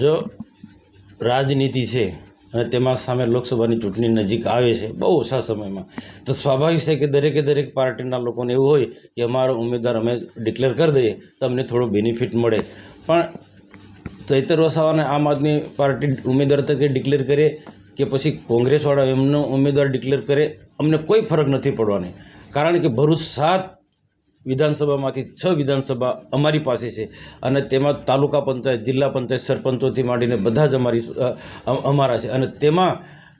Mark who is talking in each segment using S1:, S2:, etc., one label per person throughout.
S1: જો રાજનીતિ છે અને તેમાં સામે લોકસભાની ચૂંટણી નજીક આવે છે, બહુ ઓછા સમયમાં. તો સ્વાભાવિક છે કે દરેકે દરેક પાર્ટીના લોકોને એવું હોય કે અમારો ઉમેદવાર અમે ડિક્લેર કરી દઈએ, તો અમને થોડો બેનિફિટ મળે. પણ ચૈતર વસાવાને આમ આદમી પાર્ટી ઉમેદવાર તરીકે ડિક્લેર કરે કે પછી કોંગ્રેસવાળા એમનો ઉમેદવાર ડિક્લેર કરે, અમને કોઈ ફરક નથી પડવાની. કારણ કે ભરૂચ સાત વિધાનસભામાંથી છ વિધાનસભા અમારી પાસે છે અને તેમાં તાલુકા પંચાયત, જિલ્લા પંચાયત સરપંચોથી માંડીને બધા જ અમારી અમારા છે. અને તેમાં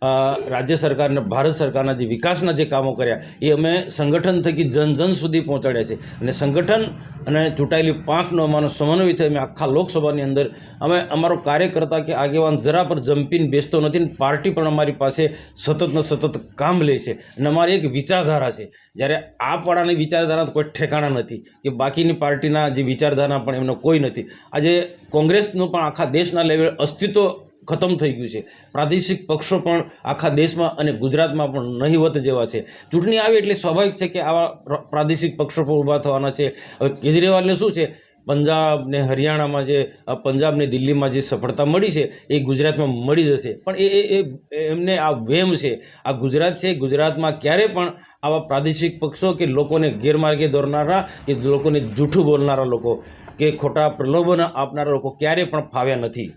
S1: રાજ્ય સરકારને, ભારત સરકારના જે વિકાસના જે કામો કર્યા, એ અમે સંગઠન થકી જન જન સુધી પહોંચાડ્યા છે. અને સંગઠન અને ચૂંટાયેલી પાંખનો અમારો સમન્વય થઈ અમે આખા લોકસભાની અંદર, અમે અમારો કાર્યકર્તા કે આગેવાન જરા પર જંપીને બેસતો નથી ને પાર્ટી પણ અમારી પાસે સતતને સતત કામ લે છે. અને અમારી એક વિચારધારા છે. જ્યારે આ પાડાની વિચારધારા કોઈ ઠેકાણા નથી કે બાકીની પાર્ટીના જે વિચારધારા પણ એમનો કોઈ નથી. આજે કોંગ્રેસનું પણ આખા દેશના લેવલે અસ્તિત્વ ખતમ થઈ ગયું છે. પ્રાદેશિક પક્ષો પણ આખા દેશમાં અને ગુજરાતમાં પણ નહીવત જેવા છે. ચૂંટણી આવી એટલે સ્વાભાવિક છે કે આવા પ્રાદેશિક પક્ષો પણ ઊભા થવાના છે. હવે કેજરીવાલને શું છે? પંજાબ ને હરિયાણામાં જે પંજાબ ને દિલ્હીમાં જે સફળતા મળી છે, એ ગુજરાતમાં મળી જશે. પણ એ એ એ, એમને આ વેમ છે. આ ગુજરાત છે, ગુજરાતમાં ક્યારે પણ આવા પ્રાદેશિક પક્ષો કે લોકોને ગેરમાર્ગે દોરનારા કે લોકોને જૂઠું બોલનારા લોકો કે ખોટા પ્રલોભન આપનારા લોકો ક્યારે પણ ફાવ્યા નથી.